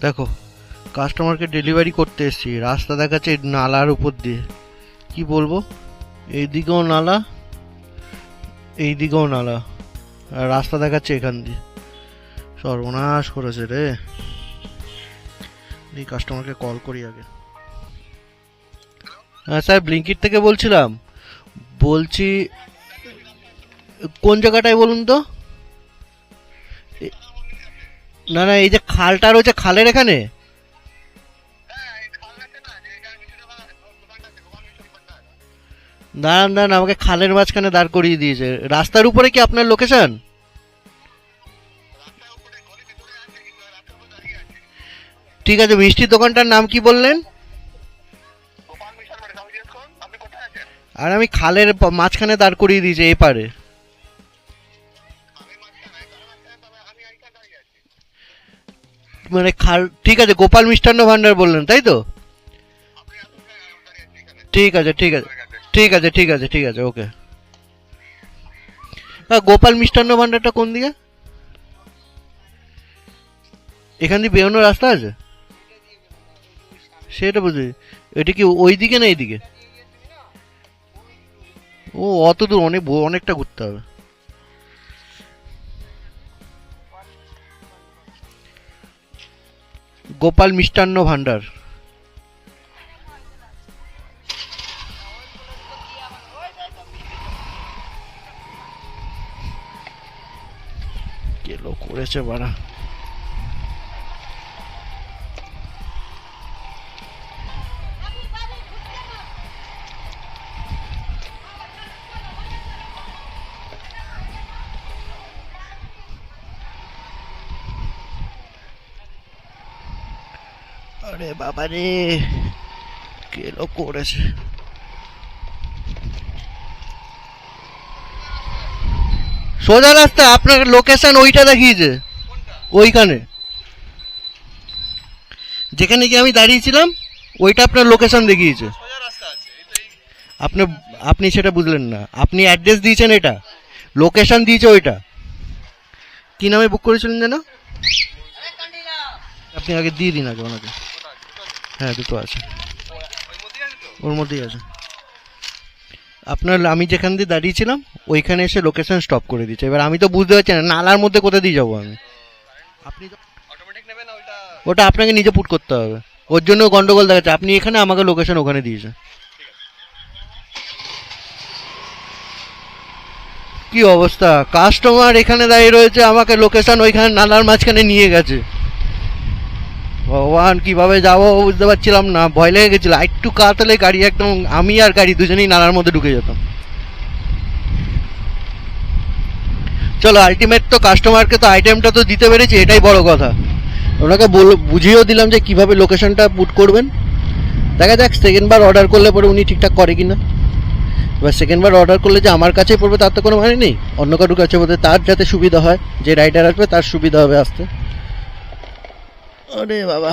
দেখো কাস্টমারকে ডেলিভারি করতে এসেছি। রাস্তা দেখাচ্ছে নালার উপর দিয়ে। কি বলব? এইদিকেও নালা এইদিকেও নালা। আর রাস্তা দেখাচ্ছে এখান দিয়ে। সর্বনাশ করেছে রে। এই কাস্টমারকে কল করি আগে। হ্যাঁ স্যার ব্লিঙ্কিট থেকে বলছিলাম। বলছি, কোন জায়গাটায় বলুন তো? না না, এই যে খালটা রয়েছে খালের এখানে? দাঁড়ান দাঁড়ান, আমাকে খালের মাঝখানে দাঁড় করিয়ে দিয়েছে। রাস্তার উপরে কি আপনার লোকেশন ঠিক আছে, মিষ্টির দোকানটার নাম কি বললেন? আর আমি খালের মাঝখানে দাঁড় করিয়ে দিয়েছি এই মানে খাল, ঠিক আছে, গোপাল মিষ্টান্ন ভান্ডার বললেন, তাই তো? ঠিক আছে ঠিক আছে ঠিক আছে ঠিক আছে ঠিক আছে, ওকে। গোপাল মিষ্টান্ন ভান্ডারটা কোন দিকে? এখান দিয়ে বেরোনোর রাস্তা আছে? সেটা বুঝি এটা কি ওই দিকে না এইদিকে? ও, অত দূর, অনেক, অনেকটা ঘুরতে হবে। গোপাল মিষ্টান্ন ভান্ডার কেলো করেছে বাড়া। আরে বাবা রে কেলো করেছে? সোজা রাস্তা আপনার লোকেশন ওইটা দেখিয়েছে। ওইখানে। যেখানে গিয়ে আমি দাঁড়িয়েছিলাম ওইটা আপনার লোকেশন দেখিয়েছে। আপনি আপনি সেটা বুঝলেন না। আপনি অ্যাড্রেস দিয়েছেন এটা। লোকেশন দিয়েছে ওইটা। কি নামে বুক করেছিলেন যেন? আপনি আগে দিয়ে দিন আগে ওনাকে। হ্যাঁ দুটো আছে। ওর মধ্যেই আছে। আপনার, আমি যেখান দিয়ে দাঁড়িয়েছিলাম, ওইখানে এসে লোকেশন স্টপ করে দিচ্ছে এবার আমি তো বুঝতে পারছি না, নালার মধ্যে কোথা দিয়ে যাব আমি? আপনি ওটা আপনাকে নিজে পুট করতে হবে। ওর জন্য গন্ডগোল দেখাচ্ছে। আপনি এখানে আমাকে লোকেশন ওখানে দিয়েছে কি অবস্থা? কাস্টমার এখানে দাঁড়িয়ে রয়েছে, আমাকে লোকেশন ওইখানে, নালার মাঝখানে নিয়ে গেছে। ভগবান, কীভাবে যাব বুঝতে পারছিলাম না, ভয় লেগে গেছিল। একটু কাতলে গাড়ি একদম, আমি আর গাড়ি দুজনেই নালার মধ্যে ঢুকে যেতাম। চলো আলটিমেট তো কাস্টমারকে তো আইটেমটা তো দিতে পেরেছি, এটাই বড় কথা। ওনাকে বুঝিয়েও দিলাম যে কীভাবে লোকেশনটা পুট করবেন। দেখা যাক সেকেন্ড বার অর্ডার করলে পরে উনি ঠিকঠাক করে কি না এবার সেকেন্ড বার অর্ডার করলে যে আমার কাছেই পড়বে, তার তো কোনো মানে নেই। অন্য কারোর কাছে বলতে তার যাতে সুবিধা হয়, যে রাইডার আসবে, তার সুবিধা হবে আসতে। আরে বাবা।